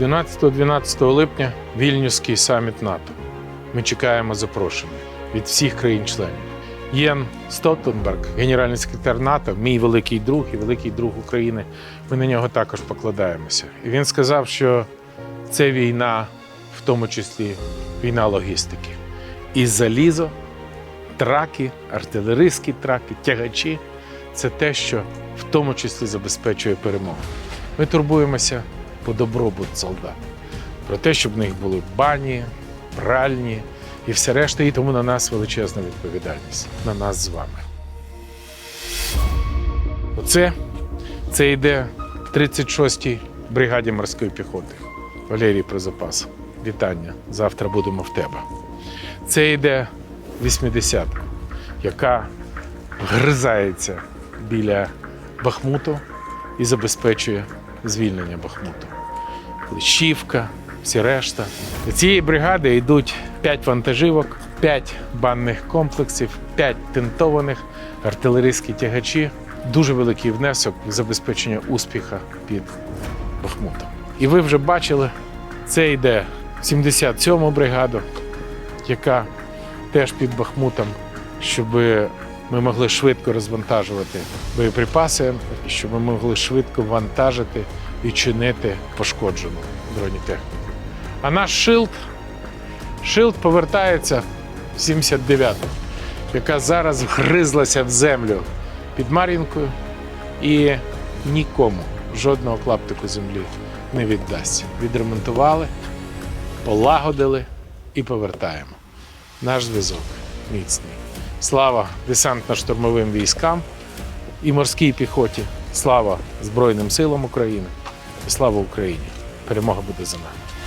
11-12 липня Вільнюський саміт НАТО. Ми чекаємо запрошення від всіх країн-членів. Єн Столтенберг, генеральний секретар НАТО, мій великий друг і великий друг України. Ми на нього також покладаємося. І він сказав, що це війна, в тому числі війна логістики. І залізо, траки, артилерійські траки, тягачі це те, що в тому числі забезпечує перемогу. Ми турбуємося по добробут солдат, про те, щоб в них були бані, пральні і все решта, і тому на нас величезна відповідальність, на нас з вами. Оце це йде 36-й бригаді морської піхоти. Валерій про запас. Вітання. Завтра будемо в тебе. Це йде 80-ка, яка вгризається біля Бахмуту і забезпечує звільнення Бахмуту. Лищівка, всі решта. До цієї бригади йдуть 5 вантажівок, 5 банних комплексів, 5 тентованих, артилерійські тягачі. Дуже великий внесок в забезпечення успіха під Бахмутом. І ви вже бачили, це йде 77-му бригаду, яка теж під Бахмутом, щоб ми могли швидко розвантажувати боєприпаси, щоб ми могли швидко вантажити і чинити пошкоджену бронетехніку. А наш шилд, шилд повертається в 79-ту, яка зараз вгризлася в землю під Мар'їнкою і нікому жодного клаптику землі не віддасться. Відремонтували, полагодили і повертаємо. Наш зв'язок міцний. Слава десантно-штурмовим військам і морській піхоті. Слава Збройним силам України і слава Україні! Перемога буде за нами.